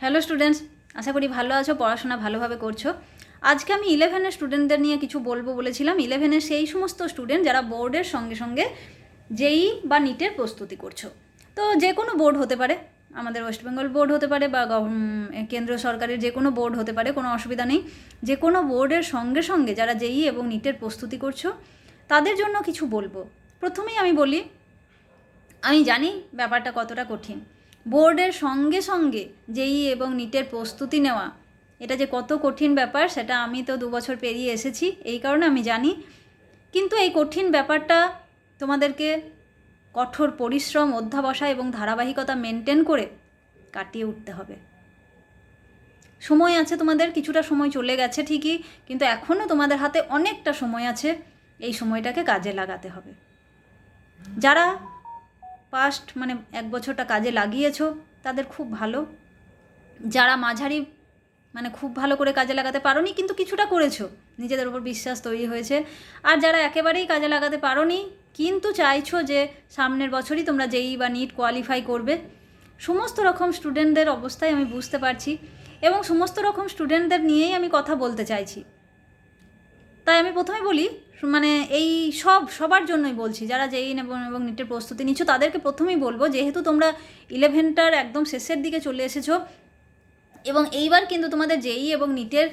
Hello students, আশা করি ভালো আছো, পড়াশোনা ভালোভাবে করছ। আজকে আমি ইলেভেনের স্টুডেন্টদের নিয়ে কিছু বলব বলেছিলাম। ইলেভেনের সেই সমস্ত স্টুডেন্ট যারা বোর্ডের সঙ্গে সঙ্গে জেই বা নিটের প্রস্তুতি করছ। তো যে কোনো বোর্ড হতে পারে, আমাদের ওয়েস্ট বেঙ্গল বোর্ড হতে পারে বা গভ- কেন্দ্র সরকারের যে কোনো বোর্ড হতে পারে, কোনো অসুবিধা নেই। যে কোনো বোর্ডের সঙ্গে সঙ্গে যারা জেই এবং নিটের প্রস্তুতি করছ, তাদের জন্য কিছু বলব। প্রথমেই আমি বলি, আমি জানি ব্যাপারটা কতটা কঠিন। বোর্ডের সঙ্গে সঙ্গে জেই এবং নিটের প্রস্তুতি নেওয়া। এটা যে কত কঠিন ব্যাপার, সেটা আমি তো দু বছর পেরিয়ে এসেছি, এই কারণে আমি জানি। কিন্তু এই কঠিন ব্যাপারটা তোমাদেরকে কঠোর পরিশ্রম, অধ্যাবসায় এবং ধারাবাহিকতা মেনটেন করে কাটিয়ে উঠতে হবে। সময় আছে তোমাদের, কিছুটা সময় চলে গেছে ঠিকই, কিন্তু এখনও তোমাদের হাতে অনেকটা সময় আছে, এই সময়টাকে কাজে লাগাতে হবে। যারা পাস্ট মানে এক বছরটা কাজে লাগিয়েছ, তাদের খুব ভালো। যারা মাঝারি মানে খুব ভালো করে কাজে লাগাতে পারোনি, কিন্তু কিছুটা করেছ। নিজেদের উপর বিশ্বাস তৈরি হয়েছে। আর যারা একেবারেই কাজে লাগাতে পারোনি, কিন্তু চাইছো যে সামনের বছরই তোমরা যেই বা নিট কোয়ালিফাই করবে, সমস্ত রকম স্টুডেন্টদের অবস্থায় আমি বুঝতে পারছি এবং সমস্ত রকম স্টুডেন্টদের নিয়েই আমি কথা বলতে চাইছি। তাই আমি প্রথমে বলি মানে এই সব, সবার জন্যই বলছি, যারা যেই এবং নিটের প্রস্তুতি নিচ্ছ, তাদেরকে প্রথমেই বলব, যেহেতু তোমরা ইলেভেনটার একদম শেষের দিকে চলে এসেছ, এবং এইবার কিন্তু তোমাদের জেই এবং নিটের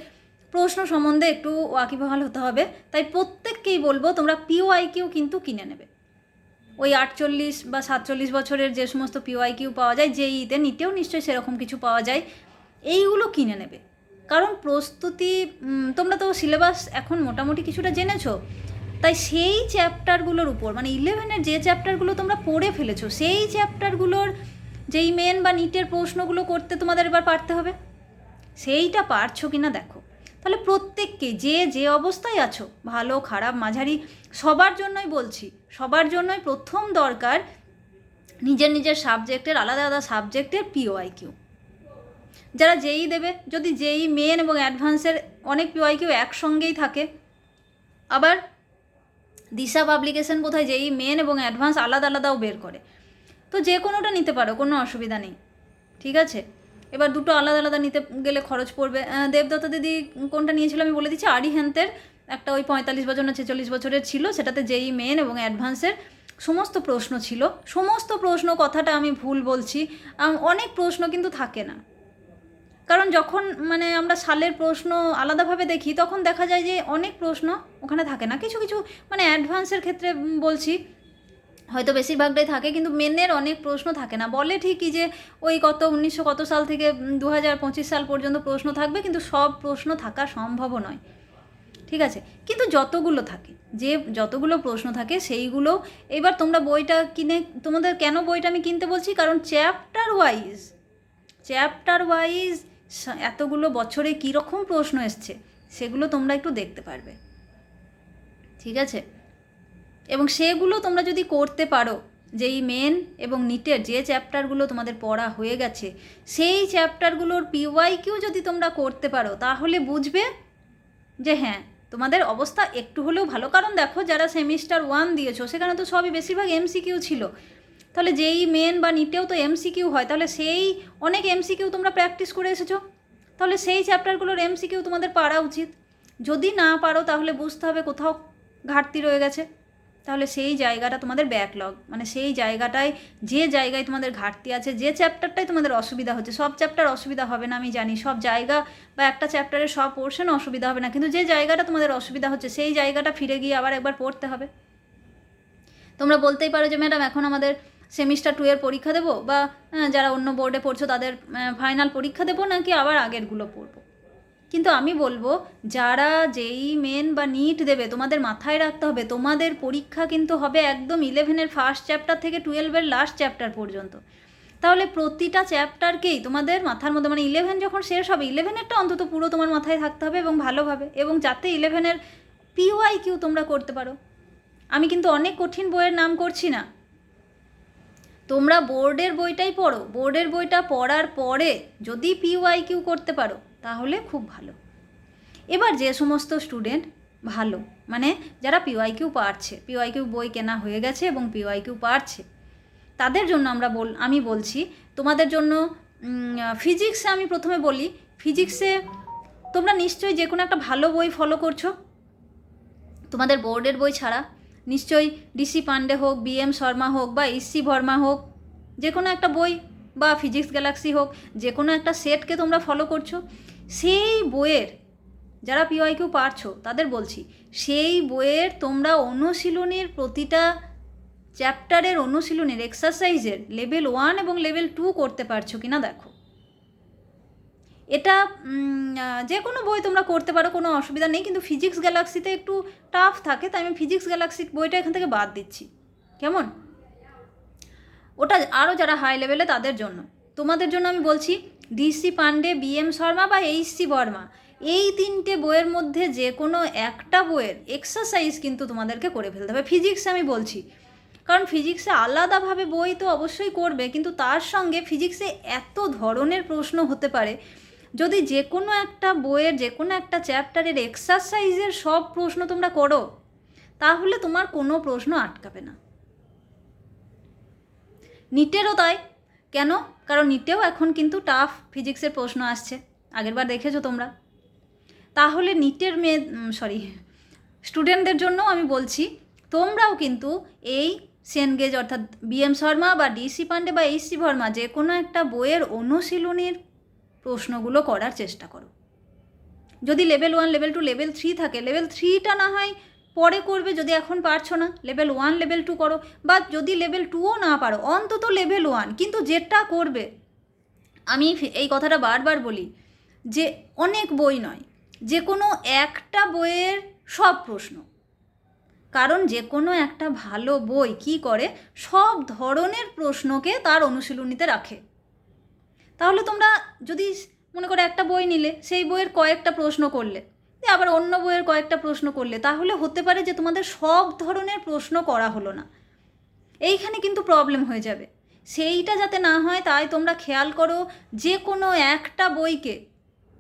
প্রশ্ন সম্বন্ধে একটু ওয়াকিবহাল হতে হবে, তাই প্রত্যেককেই বলব, তোমরা পিওআই কিউ কিন্তু কিনে নেবে। ওই আটচল্লিশ বা সাতচল্লিশ বছরের যে সমস্ত পিওআই কিউ পাওয়া যায় জেইতে নিটেও নিশ্চয়ই সেরকম কিছু পাওয়া যায়, এইগুলো কিনে নেবে। কারণ প্রস্তুতি তোমরা তো সিলেবাস এখন মোটামুটি কিছুটা জেনেছো। তাই সেই চ্যাপ্টারগুলোর উপর মানে ইলেভেনের যে চ্যাপ্টারগুলো তোমরা পড়ে ফেলেছো, সেই চ্যাপ্টারগুলোর যেই মেন বা নিটের প্রশ্নগুলো করতে তোমাদের এবার পারতে হবে। সেইটা পারছ কি না দেখো। তাহলে প্রত্যেককে যে যে অবস্থায় আছো, ভালো, খারাপ, মাঝারি, সবার জন্যই বলছি, সবার জন্যই প্রথম দরকার নিজের নিজের সাবজেক্টের আলাদা আলাদা সাবজেক্টের পিওআই কিউ যারা যেই দেবে, যদি যেই মেন এবং অ্যাডভান্সের অনেক পিওআই কিউ একসঙ্গেই থাকে, আবার দিশা পাবলিকেশন বোধহয় যেই মেন এবং অ্যাডভান্স আলাদা আলাদাও বের করে। তো যে কোনোটা নিতে পারো, কোনো অসুবিধা নেই, ঠিক আছে? এবার দুটো আলাদা আলাদা নিতে গেলে খরচ পড়বে। দেবদত্ত দিদি কোনটা নিয়েছিল আমি বলে দিচ্ছি আরিহ্যান্তের একটা ওই পঁয়তাল্লিশ বছর না ছেচল্লিশ বছরের ছিল, সেটাতে যেই মেন এবং অ্যাডভান্সের সমস্ত প্রশ্ন ছিল। সমস্ত প্রশ্ন কথাটা আমি ভুল বলছি। অনেক প্রশ্ন কিন্তু থাকে না। কারণ যখন মানে আমরা সালের প্রশ্ন আলাদাভাবে দেখি, তখন দেখা যায় যে অনেক প্রশ্ন ওখানে থাকে না। কিছু কিছু মানে অ্যাডভান্সের ক্ষেত্রে বলছি, হয়তো বেশিরভাগটাই থাকে, কিন্তু মেনের অনেক প্রশ্ন থাকে না। বলে ঠিকই যে ওই কত, উনিশশো কত সাল থেকে দু হাজার পঁচিশ সাল পর্যন্ত প্রশ্ন থাকবে, কিন্তু সব প্রশ্ন থাকা সম্ভবও নয়। ঠিক আছে? কিন্তু যতগুলো থাকে, যে যতগুলো প্রশ্ন থাকে, সেইগুলো, এবার তোমরা বইটা কিনে, তোমাদের কেন বইটা আমি কিনতে বলছি? কারণ চ্যাপ্টার ওয়াইজ চ্যাপ্টার ওয়াইজ এতগুলো বছরে কীরকম প্রশ্ন এসছে, সেগুলো তোমরা একটু দেখতে পারবে। ঠিক আছে? এবং সেগুলো তোমরা যদি করতে পারো, যেই মেন এবং নিটের যে চ্যাপ্টারগুলো তোমাদের পড়া হয়ে গেছে, সেই চ্যাপ্টারগুলোর পিওয়াই কিউ যদি তোমরা করতে পারো, তাহলে বুঝবে যে হ্যাঁ তোমাদের অবস্থা একটু হলেও ভালো। কারণ দেখো, যারা সেমিস্টার ওয়ান দিয়েছ, সেখানে তো সবই বেশিরভাগ এমসিকিউ ছিল। তাহলে যেই মেন বা নিটেও তো এমসিকিউ হয়, তাহলে সেই অনেক এমসিকিউ তোমরা প্র্যাকটিস করে এসেছ। তাহলে সেই চ্যাপ্টারগুলোর এমসিকিউ তোমাদের পারা উচিত। যদি না পারো, তাহলে বুঝতে হবে কোথাও ঘাটতি রয়ে গেছে। তাহলে সেই জায়গাটা তোমাদের ব্যাকলগ মানে সেই জায়গাটায়, যে জায়গায় তোমাদের ঘাটতি আছে, যে চ্যাপ্টারটাই তোমাদের অসুবিধা হচ্ছে, সব চ্যাপ্টার অসুবিধা হবে না, আমি জানি, সব জায়গা বা একটা চ্যাপ্টারের সব পোর্শন অসুবিধা হবে না, কিন্তু যে জায়গাটা তোমাদের অসুবিধা হচ্ছে, সেই জায়গাটা ফিরে গিয়ে আবার একবার পড়তে হবে। তোমরা বলতেই পারো যে, ম্যাডাম, এখন আমাদের সেমিস্টার টু এর পরীক্ষা দেবো? বা যারা অন্য বোর্ডে পড়ছো তাদের ফাইনাল পরীক্ষা দেবো নাকি আবার আগেরগুলো পড়ব? কিন্তু আমি বলব, যারা যেই মেন বা নিট দেবে, তোমাদের মাথায় রাখতে হবে, তোমাদের পরীক্ষা কিন্তু হবে একদম ইলেভেনের ফার্স্ট চ্যাপ্টার থেকে টুয়েলভের লাস্ট চ্যাপ্টার পর্যন্ত। তাহলে প্রতিটা চ্যাপ্টারকেই তোমাদের মাথার মধ্যে মানে ইলেভেন যখন শেষ হবে ইলেভেনেরটা অন্তত পুরো তোমার মাথায় থাকতে হবে এবং ভালোভাবে, এবং যাতে ইলেভেনের পিওয়াই কিউ তোমরা করতে পারো। আমি কিন্তু অনেক কঠিন বইয়ের নাম করছি না। তোমরা বোর্ডের বইটাই পড়ো। বোর্ডের বইটা পড়ার পরে যদি পিওয়াই কিউ করতে পারো, তাহলে খুব ভালো। এবার যে সমস্ত স্টুডেন্ট ভালো মানে যারা পিওয়াই কিউ পারছে পিওয়াই কিউ বই কেনা হয়ে গেছে এবং পিওয়াই কিউ পারছে, তাদের জন্য আমরা বল, আমি বলছি, তোমাদের জন্য ফিজিক্সে আমি প্রথমে বলি ফিজিক্সে তোমরা নিশ্চয়ই যে কোনো একটা ভালো বই ফলো করছ। তোমাদের বোর্ডের বই ছাড়া। নিশ্চয়ই ডিসি পান্ডে হোক, বি এম শর্মা হোক বা ইসি ভর্মা হোক, যে কোনো একটা বই বা ফিজিক্স গ্যালাক্সি হোক, যে কোনো একটা সেটকে তোমরা ফলো করছ, সেই বইয়ের যারা পিওয়াই কিউ পারছ, তাদের বলছি, সেই বইয়ের তোমরা অনুশীলনীর প্রতিটা চ্যাপ্টারের অনুশীলনের এক্সারসাইজের লেভেল ওয়ান এবং লেভেল টু করতে পারছ কিনা দেখো। এটা যে কোনো বই তোমরা করতে পারো, কোনো অসুবিধা নেই, কিন্তু ফিজিক্স গ্যালাক্সিতে একটু টাফ থাকে, তাই আমি ফিজিক্স গ্যালাক্সি বইটা এখান থেকে বাদ দিচ্ছি। কেমন? ওটা আরও যারা হাই লেভেলে তাদের জন্য। তোমাদের জন্য আমি বলছি DC Pandey B M Sharma বা এইচ সি বর্মা এই তিনটে বইয়ের মধ্যে যে কোনো একটা বইয়ের এক্সারসাইজ কিন্তু তোমাদেরকে করে ফেলতে হবে। ফিজিক্সে আমি বলছি, কারণ ফিজিক্সে আলাদাভাবে বই তো অবশ্যই করবে, কিন্তু তার সঙ্গে ফিজিক্সে এত ধরনের প্রশ্ন হতে পারে যদি যে কোনো একটা বইয়ের, যে কোনো একটা চ্যাপ্টারের এক্সারসাইজের সব প্রশ্ন তোমরা করো, তাহলে তোমার কোনো প্রশ্ন আটকাবে না। নিটেরও তাই। কেন? কারণ নিটেও এখন কিন্তু টাফ ফিজিক্সের প্রশ্ন আসছে। আগেরবার দেখেছ তোমরা? তাহলে নিটের মেয়ে সরি স্টুডেন্টদের জন্য আমি বলছি, তোমরাও কিন্তু এই সেনগেজ অর্থাৎ বিএম শর্মা বা ডিসি পান্ডে বা এইচ সি ভর্মা যে কোনো একটা বইয়ের অনুশীলনীর প্রশ্নগুলো করার চেষ্টা করো। যদি level one level two level three থাকে লেভেল থ্রিটা না হয় পরে করবে, যদি এখন পারছ না লেভেল ওয়ান লেভেল টু করো। বা যদি লেভেল টুও না পারো, অন্তত লেভেল ওয়ান কিন্তু যেটা করবে, আমি এই কথাটা বারবার বলি, যে অনেক বই নয়, যে কোনো একটা বইয়ের সব প্রশ্ন। কারণ যে কোনো একটা ভালো বই কি করে, সব ধরনের প্রশ্নকে তার অনুশীলনীতে রাখে। তাহলে তোমরা যদি মনে করো একটা বই নিলে, সেই বইয়ের কয়েকটা প্রশ্ন করলে আবার অন্য বইয়ের কয়েকটা প্রশ্ন করলে, তাহলে হতে পারে যে তোমাদের সব ধরনের প্রশ্ন করা হলো না। এইখানে কিন্তু প্রবলেম হয়ে যাবে। সেইটা যাতে না হয়, তাই তোমরা খেয়াল করো যে কোনো একটা বইকে,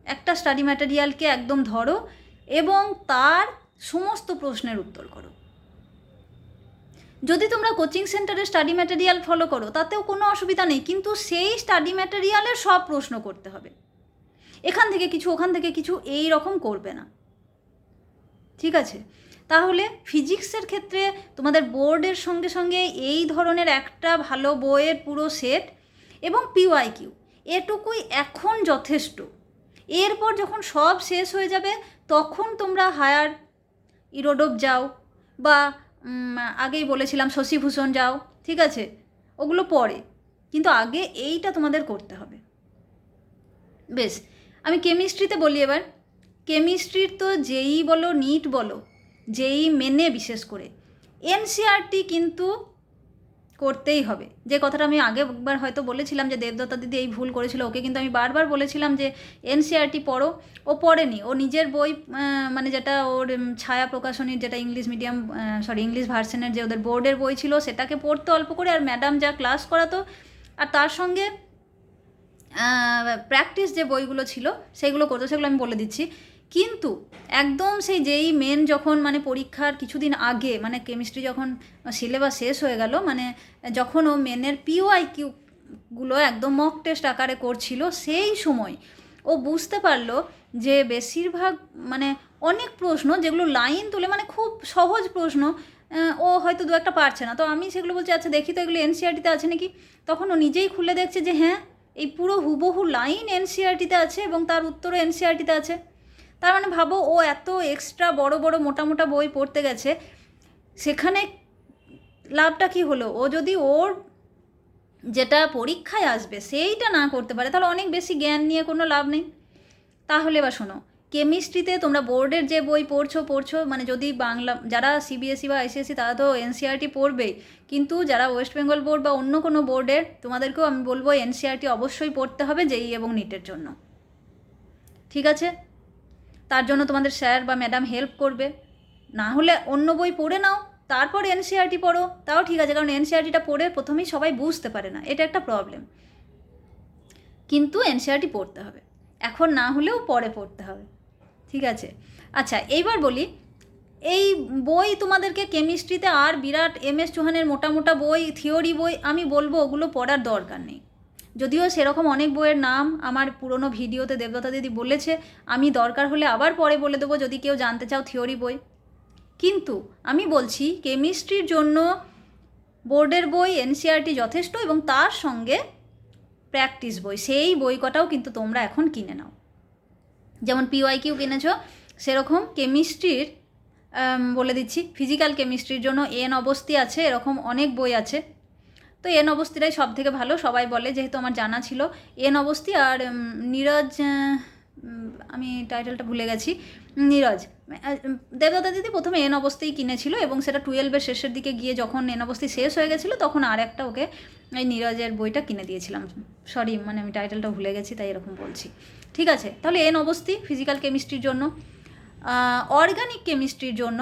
একটা স্টাডি ম্যাটেরিয়ালকে একদম ধরো এবং তার সমস্ত প্রশ্নের উত্তর করো। যদি তোমরা কোচিং সেন্টারে স্টাডি ম্যাটেরিয়াল ফলো করো, তাতেও কোনো অসুবিধা নেই, কিন্তু সেই স্টাডি ম্যাটেরিয়ালের সব প্রশ্ন করতে হবে। এখান থেকে কিছু, ওখান থেকে কিছু, এই রকম করবে না। ঠিক আছে? তাহলে ফিজিক্সের ক্ষেত্রে তোমাদের বোর্ডের সঙ্গে সঙ্গে এই ধরনের একটা ভালো বইয়ের পুরো সেট এবং পিওয়াই কিউ এটুকুই এখন যথেষ্ট। এরপর যখন সব শেষ হয়ে যাবে, তখন তোমরা হায়ার ইরোডোপ যাও বা আগেই বলেছিলাম শশীভূষণ যাও, ঠিক আছে? ওগুলো পরে, কিন্তু আগে এইটা তোমাদের করতে হবে। বেশ, আমি কেমিস্ট্রিতে বলি এবার। কেমিস্ট্রির তো যেই বলো, নিট বলো, যেই মেনে বিশেষ করে। এনসিআরটি কিন্তু করতেই হবে। যে কথাটা আমি আগে একবার হয়তো বলেছিলাম যে দেবদত্তা দিদি এই ভুল করেছিল, ওকে কিন্তু আমি বারবার বলেছিলাম যে এনসিআরটি পড়ো। ও পড়েনি। ও নিজের বই মানে যেটা ওর ছায়া প্রকাশনীর যেটা ইংলিশ মিডিয়াম সরি ইংলিশ ভার্সনের যে ওদের বোর্ডের বই ছিল, সেটাকে পড়তো অল্প করে আর ম্যাডাম যা ক্লাস করাতো, আর তার সঙ্গে প্র্যাকটিস যে বইগুলো ছিল সেইগুলো করতো। সেগুলো আমি বলে দিচ্ছি। কিন্তু একদম সেই যেই মেন যখন মানে পরীক্ষার কিছুদিন আগে মানে কেমিস্ট্রি যখন সিলেবাস শেষ হয়ে গেল মানে যখন ও মেনের পিওআই কিউগুলো একদম মক টেস্ট আকারে করছিল, সেই সময় ও বুঝতে পারল যে বেশিরভাগ মানে অনেক প্রশ্ন যেগুলো লাইন তুলে মানে খুব সহজ প্রশ্ন ও হয়তো দু একটা পারছে না। তো আমি সেগুলো বলছি আচ্ছা দেখি তো এগুলো এনসিআরটিতে আছে নাকি? তখন ও নিজেই খুলে দেখছে যে হ্যাঁ এই পুরো হুবহু লাইন এনসিআরটিতে আছে এবং তার উত্তরও এনসিআরটিতে আছে। তার মানে ভাবো ও এত এক্সট্রা বড় বড় মোটা মোটা বই পড়তে গেছে, সেখানে লাভটা কি হলো? ও যদি ওর যেটা পরীক্ষায় আসবে সেইটা না করতে পারে, তাহলে অনেক বেশি জ্ঞান নিয়ে কোনো লাভ নেই। তাহলে বা শোনো কেমিস্ট্রিতে তোমরা বোর্ডের যে বই পড়ছো পড়ছো মানে যদি বাংলা, যারা সিবিএসই বা আইসিএসসি তারা তো এনসিআরটি পড়বেই, কিন্তু যারা ওয়েস্ট বেঙ্গল বোর্ড বা অন্য কোনো বোর্ডের, তোমাদেরকেও আমি বলব এনসিআরটি অবশ্যই পড়তে হবে জেই এবং নিটের জন্য। ঠিক আছে? তার জন্য তোমাদের স্যার বা ম্যাডাম হেল্প করবে। না হলে অন্য বই পড়ে নাও, তারপর এনসিআরটি পড়ো। তাও ঠিক আছে, কারণ এনসিআরটিটা পড়ে প্রথমেই সবাই বুঝতে পারে না, এটা একটা প্রবলেম কিন্তু এনসিআরটি পড়তে হবে। এখন না হলেও পরে পড়তে হবে। ঠিক আছে? আচ্ছা এইবার বলি, এই বই তোমাদেরকে কেমিস্ট্রিতে আর বিরাট এম এস চৌহানের মোটা মোটা বই থিওরি বই, আমি বলব ওগুলো পড়ার দরকার নেই। যদিও সেরকম অনেক বইয়ের নাম আমার পুরনো ভিডিওতে দেবদত্তা দিদি বলেছে, আমি দরকার হলে আবার পরে বলে দেবো যদি কেউ জানতে চাও থিওরি বই। কিন্তু আমি বলছি, কেমিস্ট্রির জন্য বোর্ডের বই এনসিআরটি যথেষ্ট এবং তার সঙ্গে প্র্যাকটিস বই, সেই বই কটাও কিন্তু তোমরা এখন কিনে নাও। যেমন পিওয়াই কিউ কিনেছ, সেরকম কেমিস্ট্রির বলে দিচ্ছি, ফিজিক্যাল কেমিস্ট্রির জন্য এন অবস্থি আছে, এরকম অনেক বই আছে। তো এন অবস্থাটাই সব থেকে ভালো। সবাই বলে, যেহেতু আমার জানা ছিল এন অবস্থি আর নীরজ আমি টাইটেলটা ভুলে গেছি। নীরজ দেবদত্তা দিদি প্রথমে এন অবস্থায় কিনেছিল এবং সেটা টুয়েলভের শেষের দিকে গিয়ে যখন এন অবস্থি শেষ হয়ে গেছিল, তখন আর একটা ওকে এই নীরজের বইটা কিনে দিয়েছিলাম। সরি মানে আমি টাইটেলটা ভুলে গেছি, তাই এরকম বলছি। ঠিক আছে, তাহলে এন অবস্থি ফিজিক্যাল কেমিস্ট্রির জন্য অর্গানিক কেমিস্ট্রির জন্য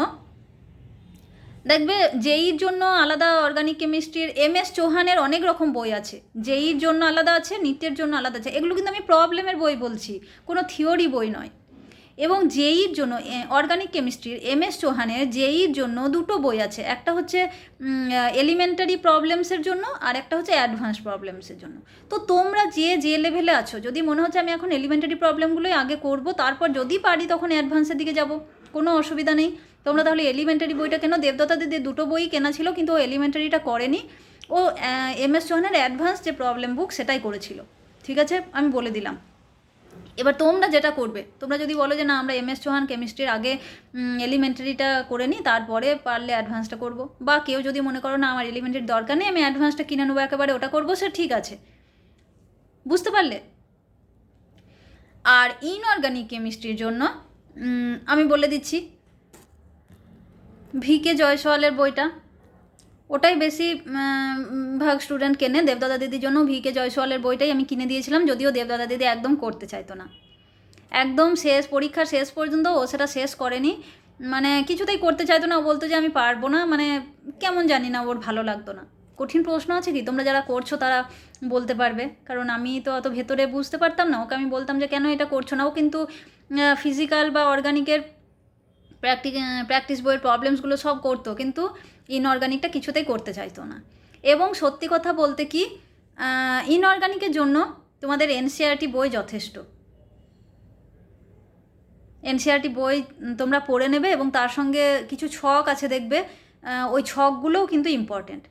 দেখবে জেইর জন্য আলাদা অর্গানিক কেমিস্ট্রির এম এস চৌহানের অনেক রকম বই আছে। জেইর জন্য আলাদা আছে, নিত্যের জন্য আলাদা আছে। এগুলো কিন্তু আমি প্রবলেমের বই বলছি, কোনো থিওরি বই নয়। এবং জেইর জন্য অর্গানিক কেমিস্ট্রির এম এস চৌহানের জেইর জন্য দুটো বই আছে। একটা হচ্ছে এলিমেন্টারি প্রবলেমসের জন্য, আর একটা হচ্ছে অ্যাডভান্স প্রবলেমসের জন্য। তো তোমরা যে যে লেভেলে আছো, যদি মনে হচ্ছে আমি এখন এলিমেন্টারি প্রবলেমগুলোই আগে করব, তারপর যদি পারি তখন অ্যাডভান্সের দিকে যাব, কোনো অসুবিধা নেই। তোমরা তাহলে এলিমেন্টারি বইটা কেন? দেবদত্তা দিদি দুটো বই কেনা ছিল, কিন্তু ও এলিমেন্টারিটা করেনি। ও এম এস চৌহানের অ্যাডভান্স যে প্রবলেম বুক সেটাই করেছিল। ঠিক আছে? আমি বলে দিলাম। এবার তোমরা যেটা করবে, তোমরা যদি বলো যে না, আমরা এম এস চৌহান কেমিস্ট্রির আগে এলিমেন্টারিটা করে নিই তারপরে পারলে অ্যাডভান্সটা করব। বা কেউ যদি মনে করো, না, আমার এলিমেন্টারি দরকার নেই, আমি অ্যাডভান্সটা কিনে নেব একেবারে, ওটা করব, সে ঠিক আছে। বুঝতে পারলে? আর ইনঅর্গানিক কেমিস্ট্রির জন্য আমি বলে দিচ্ছি ভিকে জয়সওয়ালের বইটা। ওটাই বেশি ভাগ স্টুডেন্ট কেনে। দেবদাদা দিদির জন্য ভিকে জয়সওয়ালের বইটাই আমি কিনে দিয়েছিলাম, যদিও দেবদাদা দিদি একদম করতে চাইতো না। একদম শেষ, পরীক্ষার শেষ পর্যন্ত ও সেটা শেষ করেনি। মানে কিছুতেই করতে চাইতো না, ও বলতো যে আমি পারব না মানে কেমন জানি না ওর ভালো লাগতো না। কঠিন প্রশ্ন আছে কি, তোমরা যারা করছ তারা বলতে পারবে। কারণ আমি তো অত ভেতরে বুঝতে পারতাম না, ওকে আমি বলতাম যে কেন এটা করছ না? ও কিন্তু ফিজিক্যাল বা অর্গানিকের প্র্যাকটিক প্র্যাকটিস বইয়ের প্রবলেমসগুলো সব করতো, কিন্তু ইনঅর্গানিকটা কিছুতেই করতে চাইতো না। এবং সত্যি কথা বলতে কি ইনঅর্গানিকের জন্য তোমাদের এনসিআরটি বই যথেষ্ট। এনসিআরটি বই তোমরা পড়ে নেবে এবং তার সঙ্গে কিছু ছক আছে দেখবে ওই ছকগুলোও কিন্তু ইম্পর্টেন্ট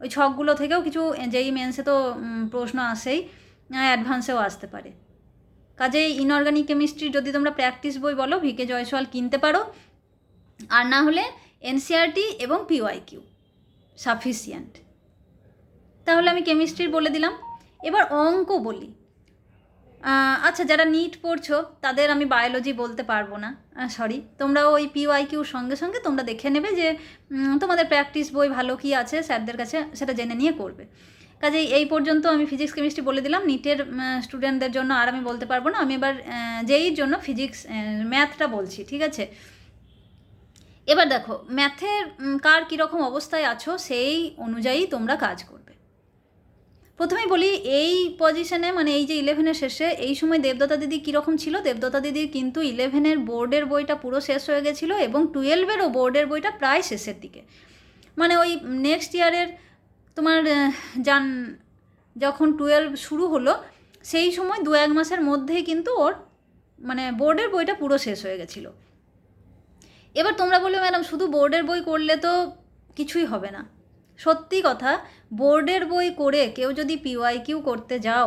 ওই ছকগুলো থেকেও কিছু, যেই মেন্সে তো প্রশ্ন আসেই অ্যাডভান্সেও আসতে পারে। কাজেই ইনঅর্গানিক কেমিস্ট্রি যদি তোমরা প্র্যাকটিস বই বলো ভিকে জয়সওয়াল কিনতে পারো। আর না হলে এনসিআরটি এবং পিওয়াই কিউ সাফিসিয়েন্ট তাহলে আমি কেমিস্ট্রির বলে দিলাম। এবার অঙ্ক বলি। আচ্ছা যারা নিট পড়ছো, তাদের আমি বায়োলজি বলতে পারব না। সরি তোমরা ওই পিওয়াই কিউর সঙ্গে সঙ্গে তোমরা দেখে নেবে যে তোমাদের প্র্যাকটিস বই ভালো কি আছে, স্যারদের কাছে সেটা জেনে নিয়ে করবে। কাজেই এই পর্যন্ত আমি ফিজিক্স কেমিস্ট্রি বলে দিলাম। নিটের স্টুডেন্টদের জন্য আর আমি বলতে পারব না। আমি এবার যেই জন্য ফিজিক্স ম্যাথটা বলছি, ঠিক আছে? এবার দেখো ম্যাথের কার কীরকম অবস্থায় আছো, সেই অনুযায়ী তোমরা কাজ করবে। প্রথমেই বলি, এই পজিশনে মানে এই যে ইলেভেনের শেষে, এই সময় দেবদত্তা দিদি কীরকম ছিল? দেবদত্তা দিদির কিন্তু ইলেভেনের বোর্ডের বইটা পুরো শেষ হয়ে গেছিল এবং টুয়েলভেরও বোর্ডের বইটা প্রায় শেষের দিকে। মানে ওই নেক্সট ইয়ারের তোমার জান, যখন টুয়েলভ শুরু হলো, সেই সময় দু এক মাসের মধ্যেই কিন্তু ওর মানে বোর্ডের বইটা পুরো শেষ হয়ে গেছিল। এবার তোমরা বলবে, ম্যাডাম, শুধু বোর্ডের বই করলে তো কিছুই হবে না। সত্যি কথা বোর্ডের বই করে কেউ যদি পিওয়াই কিউ করতে যাও,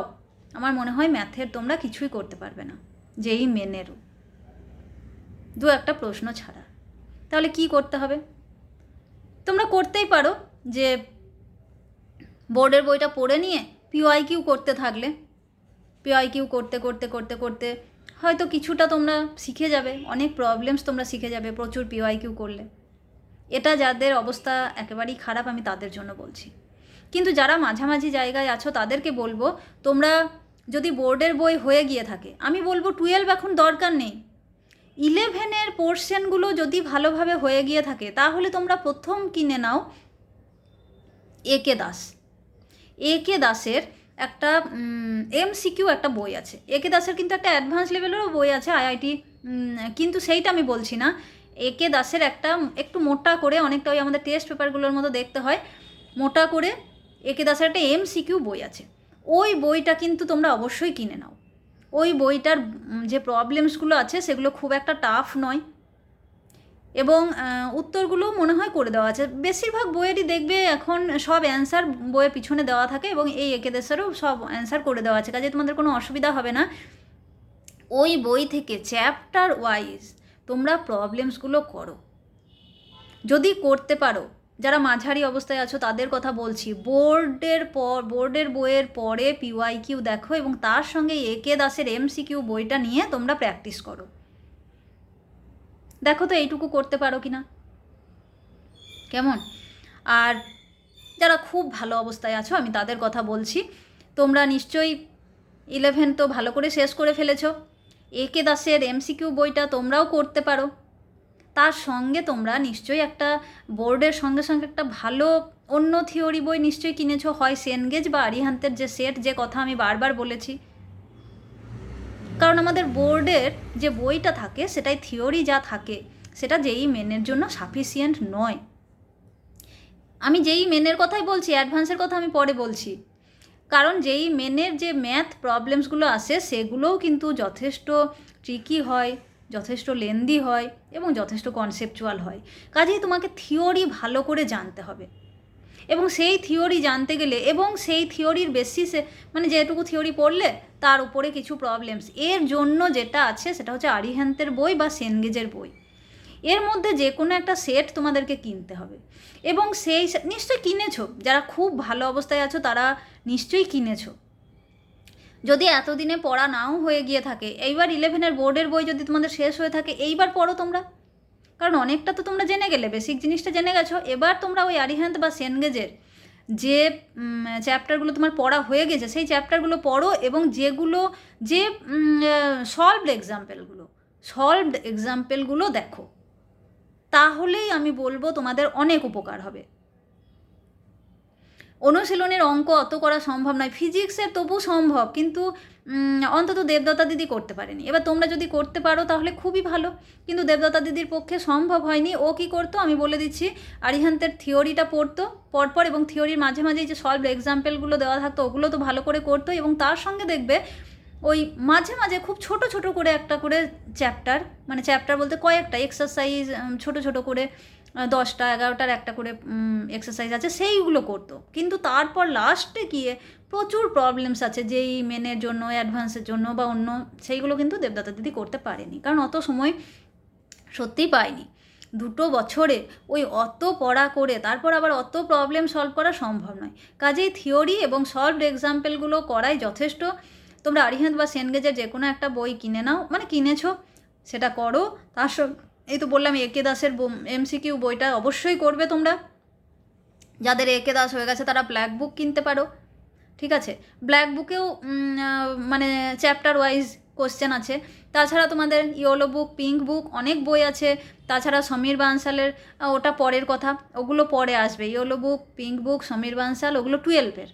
আমার মনে হয় ম্যাথের তোমরা কিছুই করতে পারবে না, যেই মেনেরও। দু একটা প্রশ্ন ছাড়া। তাহলে কি করতে হবে? তোমরা করতেই পারো যে বোর্ডের বইটা পড়ে নিয়ে পিওয়াই কিউ করতে থাকলে। পিওয়াই কিউ করতে করতে করতে করতে হয়তো কিছুটা তোমরা শিখে যাবে, অনেক প্রবলেমস তোমরা শিখে যাবে প্রচুর পিওয়াই কিউ করলে। এটা যাদের অবস্থা একেবারেই খারাপ আমি তাদের জন্য বলছি। কিন্তু যারা মাঝামাঝি জায়গায় আছো তাদেরকে বলব, তোমরা যদি বোর্ডের বই হয়ে গিয়ে থাকে, আমি বলব টুয়েলভ এখন দরকার নেই। ইলেভেনের পোর্শনগুলো যদি ভালোভাবে হয়ে গিয়ে থাকে, তাহলে তোমরা প্রথম কিনে নাও এ কে দাস। এ কে দাসের একটা এম সিকিউ একটা বই আছে। এ কে দাসের কিন্তু একটা অ্যাডভান্স লেভেলেরও বই আছে আইআইটি কিন্তু সেইটা আমি বলছি না। এ কে দাসের একটা, একটু মোটা করে অনেকটা ওই আমাদের টেস্ট পেপারগুলোর মতো দেখতে হয়। মোটা করে এ কে দাসের একটা এম সিকিউ বই আছে। ওই বইটা কিন্তু তোমরা অবশ্যই কিনে নাও। ওই বইটার যে প্রবলেমসগুলো আছে সেগুলো খুব একটা টাফ নয়। এবং উত্তরগুলো মনে হয় করে দেওয়া আছে। বেশিরভাগ বইয়েরই দেখবে এখন সব অ্যান্সার বইয়ের পিছনে দেওয়া থাকে এবং এই একেদেশেরও সব অ্যান্সার করে দেওয়া আছে। কাজে তোমাদের কোনো অসুবিধা হবে না। ওই বই থেকে চ্যাপ্টার ওয়াইজ তোমরা প্রবলেমসগুলো করো। যদি করতে পারো, যারা মাঝারি অবস্থায় আছো তাদের কথা বলছি। বোর্ডের পর, বোর্ডের বইয়ের পরে পিওয়াই কিউ দেখো এবং তার সঙ্গে একে দাসের এমসিকিউ বইটা নিয়ে তোমরা প্র্যাকটিস করো। দেখো তো এইটুকু করতে পারো কি না। কেমন? আর যারা খুব ভালো অবস্থায় আছো, আমি তাদের কথা বলছি, তোমরা নিশ্চয়ই ইলেভেন তো ভালো করে শেষ করে ফেলেছো। একে দাসের এমসিকিউ বইটা তোমরাও করতে পারো। তার সঙ্গে তোমরা নিশ্চয়ই একটা বোর্ডের সঙ্গে সঙ্গে একটা ভালো অন্য থিওরি বই নিশ্চয়ই কিনেছো, হয় সেনগেজ বা আরিহান্তের যে সেট যে কথা আমি বারবার বলেছি। কারণ আমাদের বোর্ডের যে বইটা থাকে, সেটাই থিওরি যা থাকে, সেটা যেই মেনের জন্য সাফিসিয়েন্ট নয়। আমি যেই মেনের কথাই বলছি, অ্যাডভান্সের কথা আমি পরে বলছি। কারণ যেই মেনের যে ম্যাথ প্রবলেমসগুলো আসে, সেগুলোও কিন্তু যথেষ্ট ট্রিকি হয়, যথেষ্ট লেন্দি হয় এবং যথেষ্ট কনসেপচুয়াল হয়। কাজেই তোমাকে থিওরি ভালো করে জানতে হবে। এবং সেই থিওরি জানতে গেলে এবং সেই থিওরির বেসিসে মানে যেটুকু থিওরি পড়লে তার উপরে কিছু প্রবলেমস এর জন্য যেটা আছে সেটা হচ্ছে আরিহান্তের বই বা সেনগেজের বই। এর মধ্যে যে কোনো একটা সেট তোমাদেরকে কিনতে হবে। এবং সেই নিশ্চয়ই কিনেছো। যারা খুব ভালো অবস্থায় আছো তারা নিশ্চয়ই কিনেছো। যদি এতদিনে পড়া নাও হয়ে গিয়ে থাকে, এইবার ইলেভেনের বোর্ডের বই যদি তোমাদের শেষ হয়ে থাকে, এইবার পড়ো তোমরা। কারণ অনেকটা তো তোমরা জেনে গেলে বেসিক জিনিসটা জেনে গেছো। এবার তোমরা ওই আরিহান্ত বা সেনগেজের যে চ্যাপ্টারগুলো তোমার পড়া হয়ে গেছে, সেই চ্যাপ্টারগুলো পড়ো এবং যেগুলো যে সলভড এক্সাম্পেলগুলো সলভড এক্সাম্পেলগুলো দেখো। তাহলেই আমি বলব তোমাদের অনেক উপকার হবে। অনুশীলনের অঙ্ক অত করা সম্ভব নয়। ফিজিক্সের তবু সম্ভব, কিন্তু অন্তত দেবদত্তা দিদি করতে পারেনি। এবার তোমরা যদি করতে পারো তাহলে খুবই ভালো, কিন্তু দেবদত্তা দিদির পক্ষে সম্ভব হয়নি। ও কি করতো? আমি বলে দিচ্ছি, আরিহান্তের থিওরিটা পড়তো, পরপর এবং থিওরির মাঝে মাঝে যে সলভ এক্সাম্পলগুলো দেওয়া থাকতো, ওগুলো তো ভালো করে করতো এবং তার সঙ্গে দেখবে, ওই মাঝে মাঝে খুব ছোট ছোট করে একটা করে চ্যাপ্টার মানে চ্যাপ্টার বলতে কয়েকটা এক্সারসাইজ ছোট ছোট করে দশটা, এগারোটার একটা করে এক্সারসাইজ আছে, সেইগুলো করতো। কিন্তু তারপর লাস্টে গিয়ে প্রচুর প্রবলেমস আছে, যেই মেনের জন্য অ্যাডভান্সের জন্য বা অন্য, সেইগুলো কিন্তু দেবদাতা দিদি করতে পারেনি। কারণ অত সময় সত্যিই পায়নি। দুটো বছরে ওই অত পড়া করে, তারপর আবার অত প্রবলেম সলভ করা সম্ভব নয়। কাজেই থিওরি এবং সলভড এক্সাম্পলগুলো করাই যথেষ্ট। তোমরা আরিহান্ত বা সেনগেজের যে কোনো একটা বই কিনে নাও। মানে কিনেছো, সেটা করো। তার এই তো বললাম একে দাসের এমসিকিউ বইটা অবশ্যই করবে তোমরা। যাদের একে দাস হয়ে গেছে, তারা ব্ল্যাক বুক কিনতে পারো। ঠিক আছে? ব্ল্যাক বুকেও মানে চ্যাপ্টার ওয়াইজ কোশ্চেন আছে। তাছাড়া তোমাদের ইয়োলো বুক পিঙ্ক বুক অনেক বই আছে। তাছাড়া সমীর বানসালের ওটা পরের কথা। ওগুলো পরে আসবে। Yellow book pink book Samir Bansal ওগুলো টুয়েলভের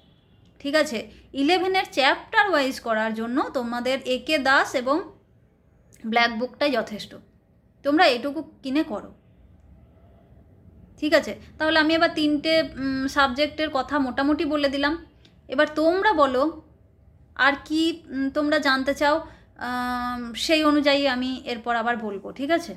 ঠিক আছে? ইলেভেনের চ্যাপ্টার ওয়াইজ করার জন্য তোমাদের একে দাস এবং ব্ল্যাক বুকটাই যথেষ্ট। তোমরা এটুকু কিনে করো। ঠিক আছে? তাহলে আমি এবার তিনটে সাবজেক্টের কথা মোটামুটি বলে দিলাম। এবার তোমরা বলো, আর কি তোমরা জানতে চাও সেই অনুযায়ী আমি এরপর আবার বলব, ঠিক আছে?